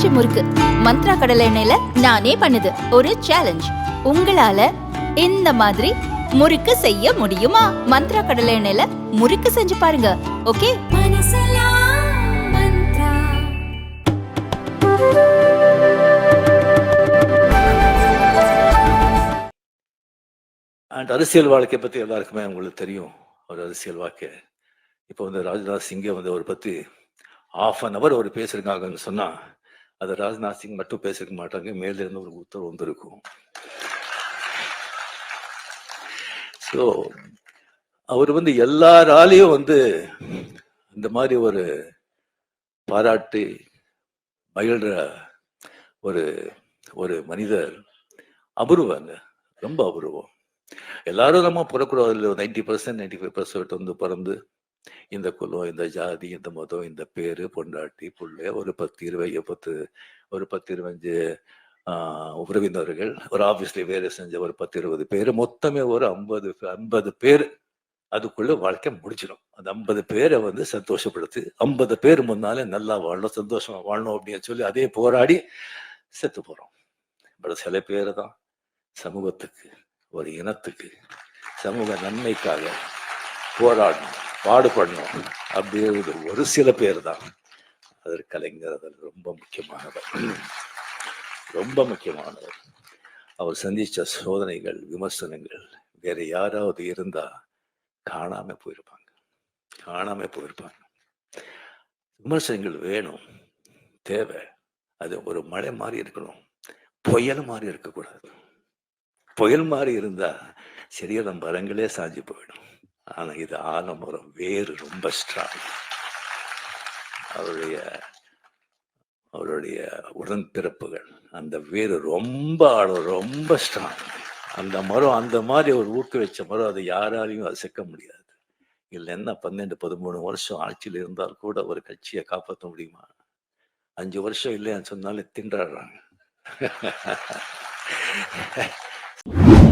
பஞ்சு முறுக்கு. மந்த்ரா கடலை எண்ணெயில நானே பண்ணுது. ஒரு சேலஞ்ச் உங்களால இந்த மாதிரி முறுக்கு செய்ய முடியுமா? மந்த்ரா கடலை எண்ணெயில முறுக்கு செஞ்சு பாருங்க. ஓகே? அண்ட் அரசியல் வாழ்க்கை பற்றி எல்லாருக்குமே உங்களுக்கு தெரியும். ஒரு அரசியல் வாழ்க்கை. இப்போ வந்து ராஜ்நாத் சிங்கை வந்து அவர் பற்றி ஆஃப் அன் அவர் அவர் பேசியிருக்காங்கன்னு சொன்னால் அதை ராஜ்நாத் சிங் மட்டும் பேசிருக்க மாட்டாங்க. மேலிருந்து ஒரு உத்தரவு வந்திருக்கும். ஸோ அவர் வந்து எல்லாராலையும் வந்து இந்த மாதிரி ஒரு பாராட்டி மகிழ்ற ஒரு ஒரு மனிதர் அபூர்வங்க. ரொம்ப அபூர்வம். எல்லாரும் நம்ம பிறக்கூடாது ninety percent ninety five percent வந்து பிறந்து இந்த குலம் இந்த ஜாதி இந்த மதம் இந்த பேரு பொண்டாட்டி புள்ள ஒரு பத்து இருபது பத்து ஒரு பத்து இருபஞ்சு ஆஹ் உறவினர்கள் ஒரு ஆபீஸ்ல வேலை செஞ்ச ஒரு பத்து இருபது பேர் மொத்தமே ஒரு ஐம்பது ஐம்பது பேர். அதுக்குள்ள வாழ்க்கை முடிச்சிடும் அந்த ஐம்பது பேரை வந்து சந்தோஷப்படுத்து ஐம்பது பேர் முன்னாலே நல்லா வாழணும் சந்தோஷமா வாழணும் அப்படின்னு சொல்லி அதே போராடி செத்து போறோம். பட் சில பேர் தான் சமூகத்துக்கு ஒரு இனத்துக்கு சமூக நன்மைக்காக போராடணும். பாடுபடணும் அப்படிங்கிறது ஒரு சில பேர் தான் அது கலைஞர் அதில் ரொம்ப முக்கியமானவர். ரொம்ப முக்கியமானவர். அவர் சந்தித்த சோதனைகள் விமர்சனங்கள் வேற யாராவது இருந்தால் காணாமல் போயிருப்பாங்க. காணாமல் போயிருப்பாங்க. விமர்சனங்கள் வேணும் தேவை. அது ஒரு மழை மாதிரி இருக்கணும். புயல் மாதிரி இருக்கக்கூடாது. புயல் மாதிரி இருந்தால் சரியான மரங்களே சாஞ்சு போயிடும். ஆனா இது ஆலமரம் வேறு ரொம்ப ஸ்ட்ராங் அவருடைய அவருடைய உடன்பிறப்புகள் அந்த வேறு ரொம்ப ஆழம் ரொம்ப ஸ்ட்ராங் அந்த மரம் அந்த மாதிரி ஒரு ஊக்குவிச்ச மரம் அதை யாராலையும் அசைக்க முடியாது. இல்லைன்னா பன்னெண்டு பதிமூணு வருஷம் ஆட்சியில் இருந்தால் கூட ஒரு கட்சியை காப்பாற்ற முடியுமா? அஞ்சு வருஷம் இல்லைன்னு சொன்னாலே திண்டாடுறாங்க.